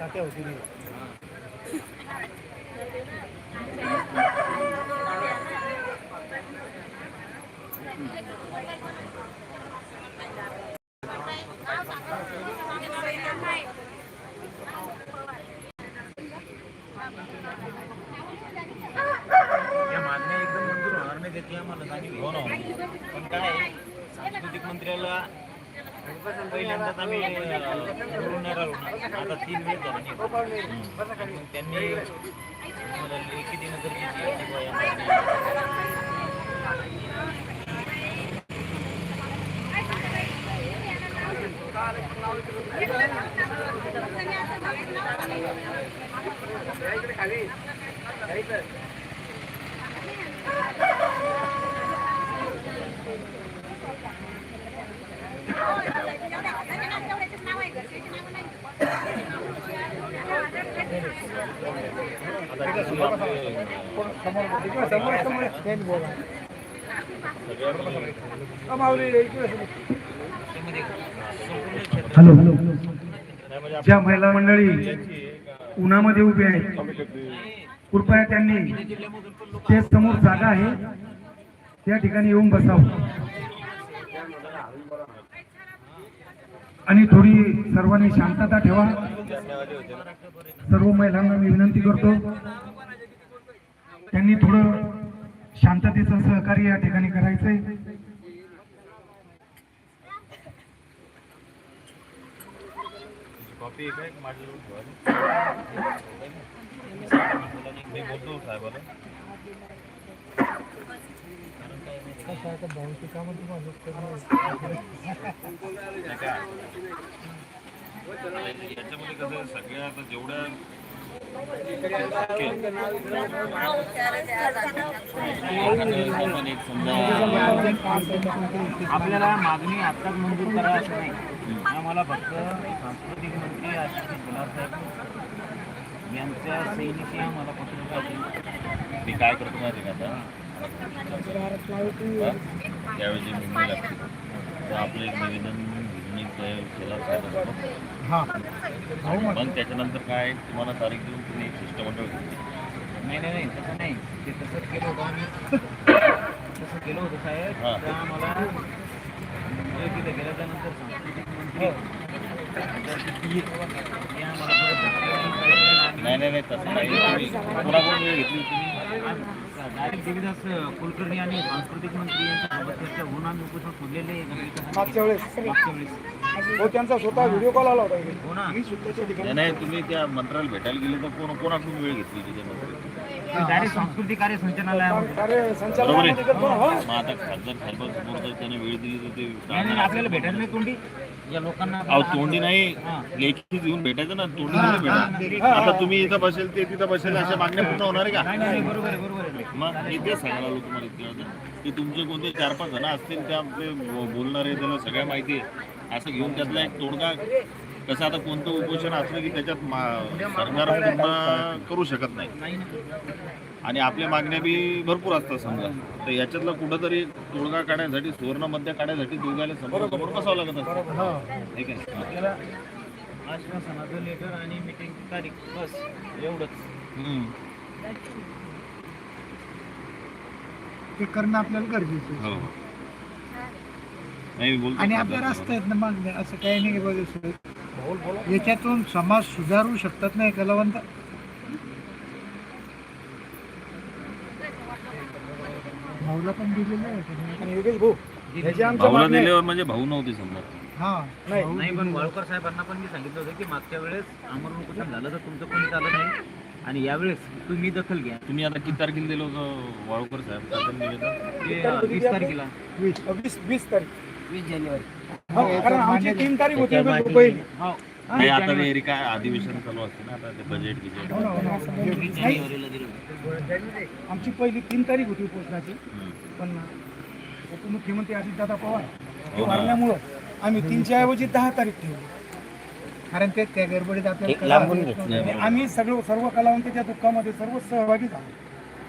तात्या होती मी एकदम मंजूर होणार नाही त्याची आम्हाला जाणीव हो पण काय सांस्कृतिक मंत्र्याला पहिल्यांदाच आम्ही अं, निवडून नाही राहिलो ना. आता तीन वेळ झाला नाही. मग त्यांनी आम्हाला लेखी देणं गरजेचं आहे की बुवा या मागण्या समोर समोर समोर त्यांनी बोला हा, माऊली इकडे समोर. त्यामध्ये संपूर्ण क्षेत्र हॅलो. ज्या महिला मंडळी उन्हामध्ये उभे आहेत कृपया त्यांनी ते समोर जागा आहे त्या ठिकाणी येऊन बसावं. आणि थोडी सर्वांनी शांतता ठेवा. सर्व महिलांना मी विनंती करतो त्यांनी थोडं शांततेचं सहकार्य या ठिकाणी करायचंय. याच्यामध्ये कसं सगळ्या आता जेवढ्या आपल्याला मागणी आत्ताच मंजूर करा असं नाही. आम्हाला फक्त सांस्कृतिक मंत्री आशिष गुलाबसाहेब यांच्या सैनिकी आम्हाला पत्र मी काय करतो माहिती का आता? त्यावेळी जे आपलं एक निवेदन केला हा. पण त्याच्यानंतर काय तुम्हाला तारीख देऊन तुम्ही एक शिष्टमंडळ घेतलं. नाही नाही नाही तसं नाही. ते तसं केलं होतं आम्ही. तसं केलं होतं साहेब. हां. तर आम्हाला म्हणजे तिथे गेल्याच्यानंतर सांस्कृतिक मंत्री ते आम्हाला परत भेटले आणि नाही नाही नाही तसं नाही. तुम्ही कोणाकडून वेळ घेतली तुम्ही डायरेक्ट देवीदास कुलकर्णी आणि सांस्कृतिक मंत्री यांच्यासोबत चर्चा होऊन आम्ही उपोषण सोडलेले मागच्या वेळेस. हो त्यांचा स्वतः व्हिडिओ कॉल आला होता. हो मी ठिकाणी नाही, नाही तुम्ही त्या मंत्र्याला भेटायला गेले तर कोण कोणाकडून वेळ घेतली त्याच्यामध्ये डायरेक्ट सांस्कृतिक कार्य संचालनालयामध्ये. कार्य बरोबर संचालनामध्ये करतो ना, हो. आहे मग आता खासदार साहेबांसमोर जर त्याने वेळ दिली तर ते नाही नाही आपल्याला भेटायला नाही तोंडी. या लोकांना अहो तोंडी नाही. लेखी येऊन भेटायचं ना तोंडी नाही भेटा. आता तुम्ही इथं बसेल ते तिथं बसेल अशा मागण्या पूर्ण होणार आहे का? नाही नाही बरोबर आहे बरोबर आहे. मग मी सांगायला आलो तुम्हाला इतक्या वेळा. की तुमचे कोणते चार पाच जण असतील त्या बोलणारे त्याला सगळ्या माहिती आहे. असं घेऊन त्यातला एक तोडगा कसं आता कोणतं उपोषण असलं की त्याच्यात सरकार पूर्ण करू शकत नाही आणि आपल्या मागण्या बी भरपूर असतात समजा तर याच्यातला कुठंतरी तोडगा काढण्यासाठी सुवर्ण मध्य काढण्यासाठी दोघायला समोर समोर बसावं लागत असतं हा. ठीक आहे आश्वासनाचं लेटर आणि मीटिंगची तारीख बस एवढंच. ते करणं आपल्याला गरजेचं. हो आणि आपल्या रस्ते आहेत ना मग असं काही नाही की बघा. याच्यातून समाज सुधारू शकतात नाही कलावंत? भाऊला पण दिलेलं आहे आणि योगेश भाऊ ह्याची आमच्या भाऊला मागण्या- दिल्यावर म्हणजे भाऊ नव्हते समजा. हा. नाही. नाही पण वाळकर साहेबांना पण मी सांगितलं होतं की मागच्या वेळेस आमरण उपोषण झालं तर तुमचं कोणी चालत नाही. आणि यावेळेस तुम्ही दखल घ्या. तुम्ही आता किती तारखेला दिलं होतं वाळूकर साहेब? ते अं, वीस तारखेला. वीस वीस वीस तारीख. वीस जानेवारी. हो, कारण आमची तीन तारीख होती पहिली हो. नाही आता ते काय अधिवेशन चालू असते ना आता ते बजेट. गिजेट हो ना, हो. ना. वीस जानेवारीला दिलं होतं. आमची पहिली तीन तारीख होती उपोषणाची. हम्म. पण उपमुख्यमंत्री अजितदादा पवार हो ना. वारल्यामुळं आम्ही तीनच्या ऐवजी दहा तारीख ठेवली. कारण ते त्या गडबडीत आपल्याला कळलं. आणि आम्ही सगळं सर्व कलावंताच्या दुःखामध्ये सर्व सहभागी झालो.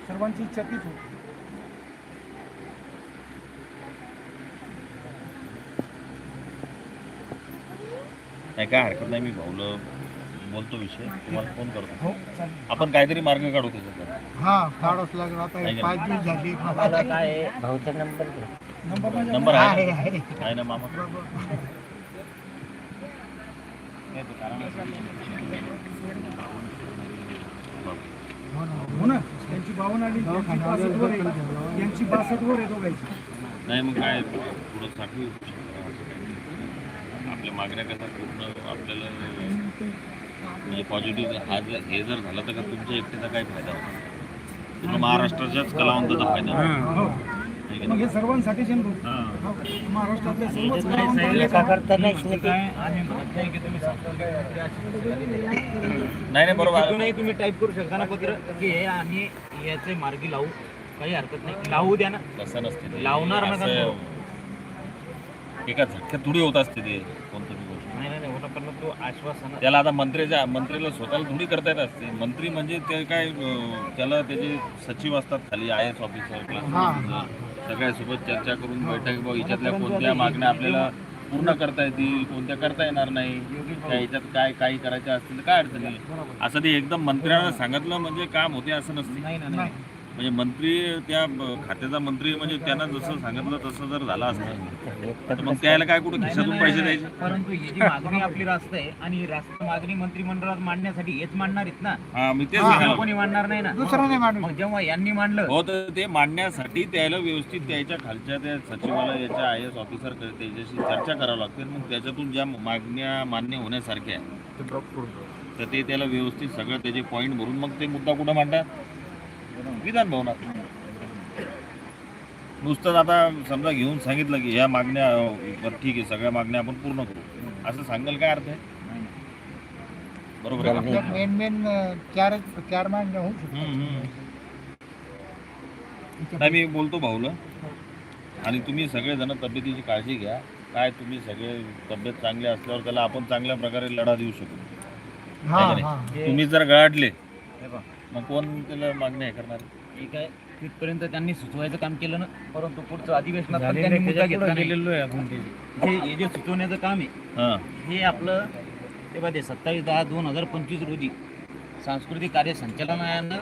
सर्वांची इच्छा तीच होती. नाही काय हरकत नाही मी भाऊला बोलतो विषय. तुम्हाला फोन करतो. हो चालेल आपण काहीतरी मार्ग काढू त्याच्यात हा काढावंच लागेल आता हे नाही, पाच दिवस झाले. मला काय आहे, भाऊचा नंबर घे. नंबर माझ्या नंबर आहे आहे आहे. आहे ना मामा? हो ना त्यांची बावन्न आली त्यांची बासष्ट वर आहे. यांची बासष्ट वर आहे दोघांची. नाही मग काय पुढं साठवू आपल्या मागण्या कसा पूर्ण आपल्याला म्हणजे पॉझिटिव्ह हा जर हे जर झालं तर का तुमच्या एकट्याचा काय फायदा होता पूर्ण महाराष्ट्राच्याच कलावंताचा फायदा होता. हो है. मग नाही? हे सर्वांसाठी जन हां. हो. महाराष्ट्रातल्या नाही बरोबर तुम्ही टाईप करू शकता ना पत्र की हे आम्ही याचे मार्गी लावू. काही हरकत नाही. लावू द्या ना. तसं नसते. लावणार असं एका झटक्यात थोडी होत असते ते कोणतरी गोष्ट. नाही नाही नाही, पण मग तो आश्वासन त्याला आता मंत्र्याच्या मंत्रीला स्वतःला थोडी करता येत असते. मंत्री म्हणजे ते काय अं, त्याला त्याचे सचिव असतात खाली आय एस ऑफिसर सगळ्यासोबत चर्चा करून बैठक बघ हिच्यातल्या कोणत्या मागण्या आपल्याला पूर्ण करता येतील कोणत्या करता येणार नाही त्या ह्याच्यात काय काही करायच्या असतील तर काय अडचण नाही. असं ते एकदम मंत्र्यांना सांगितलं म्हणजे काम होते असं नसते. नाही ना नाही. म्हणजे मंत्री त्या खात्याचा मंत्री म्हणजे त्यांना जसं सांगितलं तसं जर झालं असतं तर मग त्याला काय कुठं खिशातून पैसे द्यायचे? परंतु ही जी मागणी आपली रास्त आहे आणि ही रास्त मागणी मंत्रिमंडळात मांडण्यासाठी हेच मांडणार आहेत ना? हा मी तेच हा, सांगायला कोणी मांडणार नाही ना? दुसरं नाही मांडू मग जेव्हा यांनी मांडलं हो तर ते मांडण्यासाठी त्याला व्यवस्थित त्याच्या खालच्या त्या सचिवालयाच्या आय एस ऑफिसर त्याच्याशी चर्चा करावं लागते. मग त्याच्यातून ज्या मागण्या मान्य होण्यासारख्या आहे तर ते त्याला व्यवस्थित सगळं त्याचे पॉईंट भरून मग ते मुद्दा कुठं मांडतात विधान भवनात नुसतंच आता समजा घेऊन सांगितलं की ह्या मागण्या बरं ठीक आहे सगळ्या मागण्या आपण पूर्ण करू. असं सांगाल काय अर्थ आहे? बरोबर आहे का? आपल्या मेन मेन चार चार मागण्या होऊ हम्म. नाही मी बोलतो भाऊला. आणि तुम्ही सगळेजण तब्येतीची काळजी घ्या. काय तुम्ही सगळे तब्येत चांगली असल्यावर त्याला आपण चांगल्या प्रकारे लढा देऊ शकू. हा. हा तुम्ही जर गळाटले हे पहा, मग कोण त्याला मागणी हे करणार? ठीक आहे तिथपर्यंत त्यांनी सुचवायचं काम केलं ना परंतु पुढचं अधिवेशनात पण त्यांनी मुद्दा घेतला नाही. हे हे जे सुचवण्याचं काम आहे हां. हे आपलं ते बघा ते सत्तावीस दहा दोन हजार पंचवीस रोजी सांस्कृतिक कार्य संचालनालयानं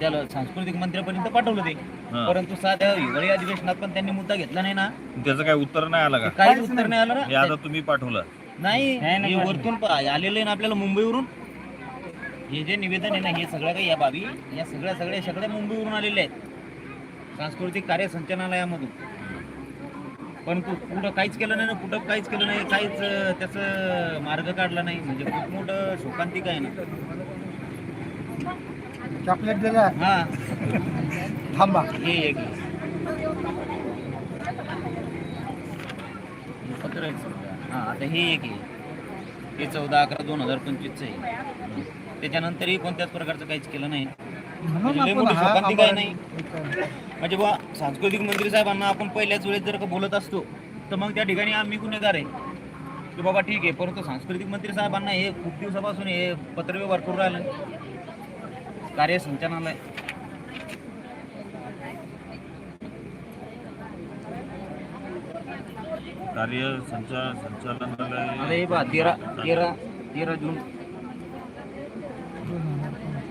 त्याला सांस्कृतिक मंत्र्यापर्यंत पाठवलं ते. हां. परंतु साध्या हिवाळी अधिवेशनात पण त्यांनी मुद्दा घेतला नाही ना. त्याचं काय उत्तर नाही आलं का? काहीच उत्तर नाही आलं हे ना आता तुम्ही पाठवलं. नाही हे वरतून आलेलं आहे ना आपल्याला मुंबईवरून. हे जे निवेदन आहे ना हे सगळं काही या बाबी या सगळ्या सगळ्या सगळ्या मुंबईवरून आलेले आहेत. सांस्कृतिक कार्य संचालनालयामधून. परंतु कुठं काहीच केलं नाही ना कुठं काहीच केलं नाही काहीच त्याचं मार्ग काढला नाही. म्हणजे खूप मोठं शोकांतिक आहे ना. चॉकलेट दिला. हा. थांबा. हे एक. पत्र. हा आता हे एक आहे. हे चौदा अकरा दोन हजार पंचवीसचं आहे. त्याच्यानंतरही कोणत्याच प्रकारचं काहीच केलं नाही. म्हणून लय आपण मोठी हा शोकांतिका आहे नाही. म्हणजे बा सांस्कृतिक मंत्री साहेबांना आपण पहिल्याच वेळेस जर का बोलत असतो तर मग त्या ठिकाणी आम्ही गुन्हेगार आहे. की बाबा ठीक आहे परंतु सांस्कृतिक मंत्री साहेबांना हे खूप दिवसापासून हे पत्रव्यवहार करून राहिलं. कार्य संचालनालय कार्य संचा आता संचालनालय हे पहा तेरा तेरा तेरा जून म्हणजे असं आहे ना ते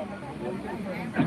सत्तावीस तारखेला आहे का? कलेक्टर साहेबांच्या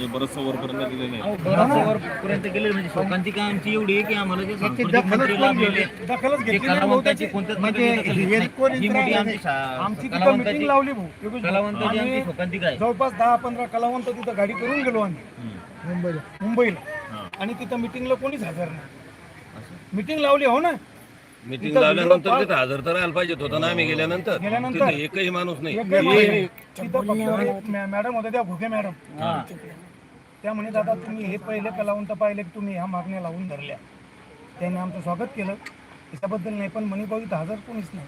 म्हणजे बरंचसं वरपर्यंत गेलेलं आहे अहो, बराचसा वरपर्यंत गेले म्हणजे शोकांतिका आमची एवढी आहे की आम्हाला जे सांस्कृतिक मंत्री लाभलेले दखलच ते घेतली नाही भाऊ कलावंताची त्याची. कोणत्याच म्हणजे प्रकारची दखल घेत हे नाही. कोणी ही मोठी इतरांना आमची शा- आमची तिथं कलावंताची मिटिंग लावली भाऊ योगेश भाऊ. कलावंताची आम्ही आमची शोकांतिका आहे जवळपास दहा पंधरा कलावंत तिथं गाडी करून गेलो आम्ही हम्म. मुंबईला मुंबईला हां. आणि तिथं मिटिंगला कोणीच हजर नाही मिटिंग लावली हो ना मिटिंग लावल्यानंतर व्हिडिओ तिथे हजर तर राहायला पाहिजेत होतं ना आम्ही गेल्यानंतर गेल्यानंतर? तिथे एकही माणूस नाही. तिथं फक्त मॅ- मॅडम होत्या त्या भोगे मॅडम. त्या म्हणे दादा तुम्ही हे पहिले कलावंत पाहिले की तुम्ही ह्या मागण्या लावून धरल्या त्यांनी आमचं स्वागत केलं त्याच्याबद्दल नाही पण म्हणे भाऊ इथं हजर कोणीच नाही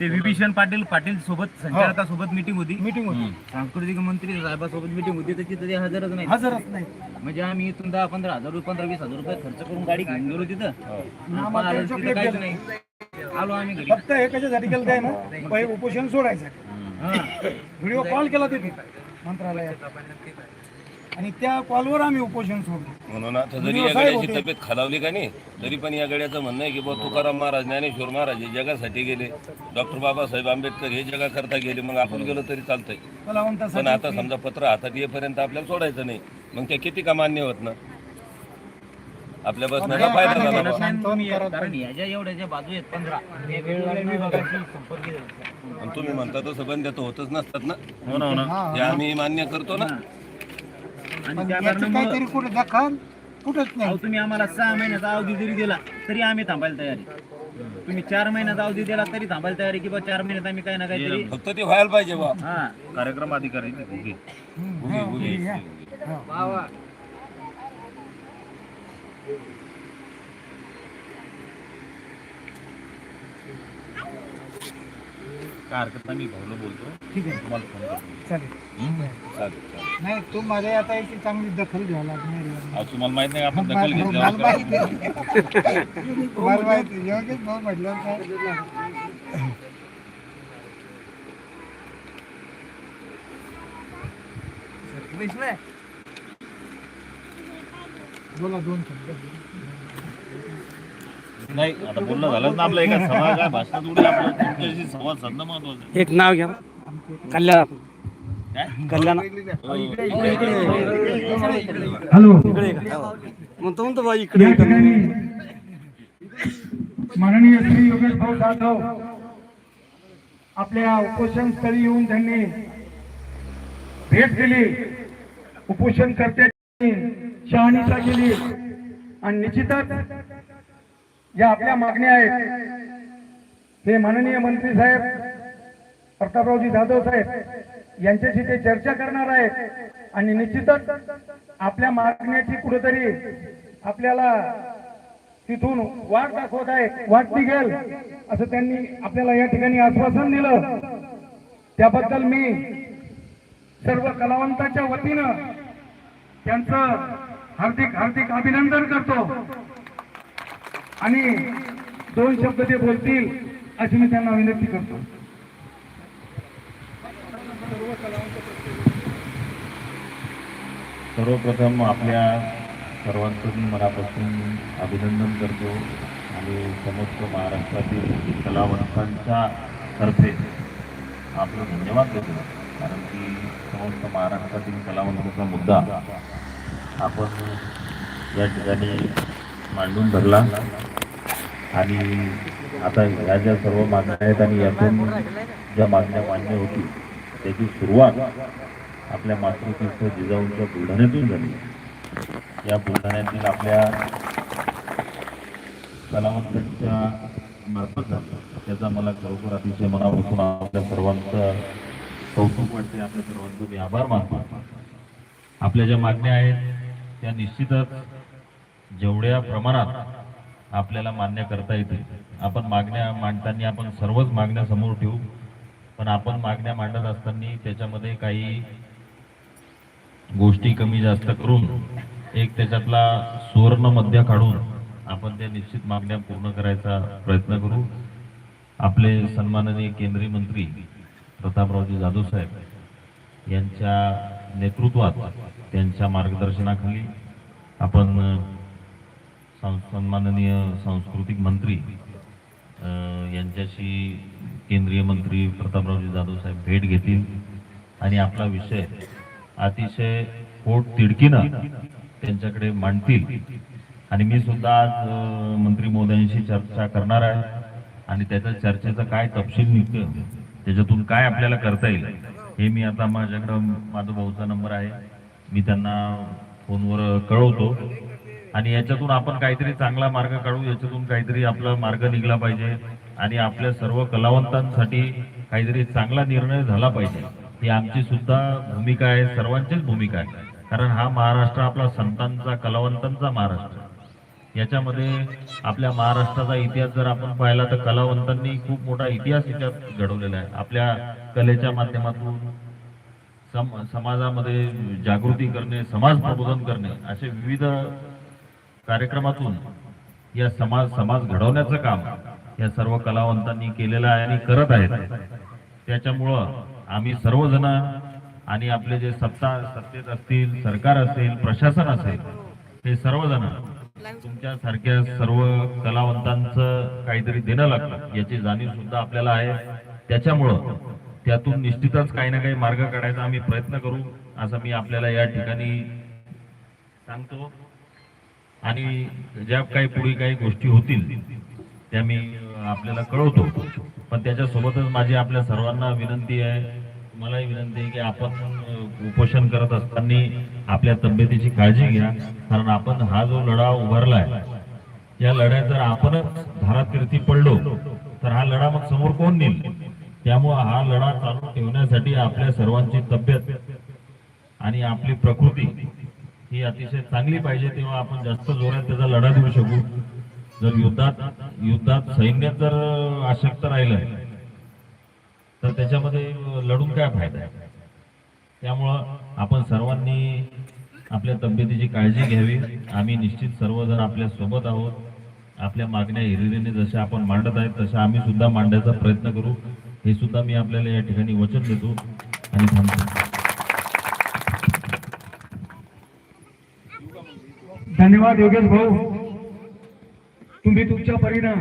ते विभीषण पाटील पाटील सोबत संचालका सोबत मिटिंग होती. मीटिंग होती. सांस्कृतिक मंत्री साहेबासोबत मिटिंग होती त्याची तरी हजरच नाही. हजरच नाही. म्हणजे आम्ही इथून दहा पंधरा हजार रुपये पंधरा वीस हजार रुपये खर्च करून गाडी घेऊन गेलो तिथं. काहीच. नाही. आलो आम्ही फक्त एकाच्यासाठी केलं काय ना? पहिले उपोषण सोडायचं. व्हिडिओ कॉल केला तिथे मंत्रालयात. आणि त्या कॉलवर आम्ही उपोषण सोडलं. म्हणून आता जरी या गड्याची. तब्येत खालावली का नाही तरी पण या गड्याचं म्हणणं आहे की बा तुकाराम महाराज ज्ञानेश्वर महाराज हे जगासाठी गेले. डॉक्टर बाबासाहेब आंबेडकर हे जगाकरता गेले मग आपण गेलो तरी चालतंय. पण आता समजा पत्र हातात येईपर्यंत आपल्याला सोडायचं नाही. मग ते किती का मान्य होत ना? आपल्या बसण्याचा फायदा झाला बा. कारण एवढ्याच्या बाजू आहेत पंधरा हे वेगवेगळ्या विभागाशी संपर्क आहे. आणि तुम्ही म्हणता तसं बंद तर होतच नसतात ना? हो ना हो ना. हे आम्ही मान्य करतो ना? आणि पण काहीतरी कुठे दखल. कुठंच नाही. तुम्ही आम्हाला सहा महिन्याचा अवधी जरी दिला तरी आम्ही थांबायला तयार आहे. तुम्ही चार महिन्याचा अवधी दिला तरी थांबायला तयार आहे की बा चार महिन्यात आम्ही काही ना काहीतरी फक्त ते व्हायला पाहिजे बा. हा. कार्यक्रम अधिकारी उगी. काय हरकत नाही मी भाऊला बोलतो. ठीक आहे. तुम्हाला फोन करतो. चालेल. चालेल. चालेल नाही तू माझ्या आता याची चांगली दखल घ्यावी लागणार आज तुम्हाला माहीत नाही आपण दखल मला घेतली माहिती आहे. मला माहिती आहे. योगेश भाऊ म्हटलं काय बोला दोन शब्द. नाही आता बोलणं झालं ना आपलं एका सभा काय भाषणात उडी आपलं. तुमच्याशी संवाद साधणं महत्वाचं आहे. एक नाव घ्या. कल्याण? कल्याण. हॅलो. म्हणतो म्हणतो बा इकडे. या ठिकाणी माननीय श्री योगेश भाऊ जाधव आपल्या उपोषण स्थळी येऊन त्यांनी भेट दिली. उपोषण करत्याची शहानिशा केली. आणि निश्चितच ज्या आपल्या मागण्या आहेत हे माननीय मंत्री साहेब प्रतापरावजी जाधव साहेब यांच्याशी ते चर्चा करणार आहेत. आणि निश्चितच आपल्या मागण्याची कुठेतरी आपल्याला तिथून वाट दाखवत आहे वाट निघेल असं त्यांनी आपल्याला या ठिकाणी आश्वासन दिलं. त्याबद्दल मी सर्व कलावंताच्या वतीनं त्यांचं हार्दिक हार्दिक अभिनंदन करतो. आणि दोन शब्द ते बोलतील अशी मी त्यांना विनंती करतो. सर्वप्रथम आपल्या सर्वांकडून मनापासून अभिनंदन करतो आणि समस्त महाराष्ट्रातील कलावंतांच्या तर्फे आपलं धन्यवाद देतो. कारण की समस्त महाराष्ट्रातील कलावंतांचा मुद्दा आपण या ठिकाणी मांडून धरला. आणि आता ह्या ज्या सर्व मागण्या आहेत आणि यातून ज्या मागण्या मान्य होती त्याची सुरुवात आपल्या मातृतीर्थ जिजाऊंच्या बुलढाण्यातून झाली. या बुलढाण्यातील आपल्या कलावंतांच्या मार्फत झालं त्याचा मला खरोखर अतिशय मनापासून आपल्या सर्वांचं कौतुक वाटते. आपल्या सर्वांचं मी आभार मानतो. आपल्या ज्या मागण्या आहेत त्या निश्चितच जेवढ्या प्रमाणात आपल्याला मान्य करता येतील. आपण मागण्या मांडताना आपण सर्वच मागण्या समोर ठेवू. पण आपण मागण्या मांडत असताना त्याच्यामध्ये काही गोष्टी कमी जास्त करून एक त्याच्यातला सुवर्ण मध्य काढून आपण त्या निश्चित मागण्या पूर्ण करायचा प्रयत्न करू. आपले सन्माननीय केंद्रीय मंत्री प्रतापरावजी जाधव साहेब यांच्या नेतृत्वात त्यांच्या मार्गदर्शनाखाली आपण सन्माननीय सांस्कृतिक मंत्री यांच्याशी केंद्रीय मंत्री प्रतापरावजी जाधव साहेब भेट घेतील. आणि आपला विषय अतिशय पोट तिडकीनं त्यांच्याकडे मांडतील. आणि मी सुद्धा आज मंत्री महोदयांशी चर्चा करणार आहे. आणि त्याच्या चर्चेचा काय तपशील निघतं त्याच्यातून काय आपल्याला करता येईल हे मी आता माझ्याकडं माझा भाऊचा नंबर आहे. मी त्यांना फोनवर कळवतो. आणि याच्यातून आपण काहीतरी चांगला मार्ग काढू याच्यातून काहीतरी आपला मार्ग निघला पाहिजे आणि आपल्या सर्व कलावंतांसाठी काहीतरी चांगला निर्णय झाला पाहिजे. ही आमची सुद्धा भूमिका आहे सर्वांचीच भूमिका आहे. कारण हा महाराष्ट्र आपला संतांचा कलावंतांचा महाराष्ट्र याच्यामध्ये आपल्या महाराष्ट्राचा इतिहास जर आपण पाहिला तर कलावंतांनी खूप मोठा इतिहास याच्यात घडवलेला आहे. आपल्या कलेच्या माध्यमातून सम समाजामध्ये जागृती करणे समाज प्रबोधन करणे असे विविध कार्यक्रमातून या समाज समाज घडवण्याचं काम या सर्व कलावंतांनी केलेलं आहे आणि करत आहेत. त्याच्यामुळं आम्ही सर्वजण आणि आपले जे सत्ता सत्तेत असतील सरकार असेल प्रशासन असेल हे सर्वजण तुमच्या सारख्या सर्व कलावंतांचं काहीतरी देणं लागतं याची जाणीव सुद्धा आपल्याला आहे. त्याच्यामुळं त्यातून निश्चितच काही ना काही मार्ग काढायचा आम्ही प्रयत्न करू. असं मी आपल्याला या ठिकाणी सांगतो. आणि ज्या काही पुढे काही गोष्टी होतील त्या मी आपल्याला कळवतो. पण त्याच्यासोबतच माझी आपल्या सर्वांना विनंती आहे मलाही विनंती आहे की आपण उपोषण करत असताना आपल्या तब्येतीची काळजी घ्या. कारण आपण हा जो लढा उभारलाय या लढ्यात जर आपणच धारातीर्थी पडलो तर हा लढा मग समोर कोण नेईल? त्यामुळे हा लढा चालू ठेवण्यासाठी आपल्या सर्वांची तब्येत आणि आपली प्रकृती ही अतिशय चांगली पाहिजे तेव्हा आपण जास्त जोरात त्याचा लढा देऊ शकू. जर युद्धात युद्धात सैन्यात जर आशक्त राहिलं तर त्याच्यामध्ये लढून काय फायदा आहे? त्यामुळं आपण सर्वांनी आपल्या तब्येतीची काळजी घ्यावी. आम्ही निश्चित सर्वजण आपल्यासोबत आहोत. आपल्या मागण्या हिरिरीने जशा आपण मांडत आहेत तशा आम्ही सुद्धा मांडायचा प्रयत्न करू. हे सुद्धा मी आपल्याला या ठिकाणी वचन देतो आणि थांबतो. धन्यवाद योगेश भाऊ. तुम्ही तुमच्या परीनं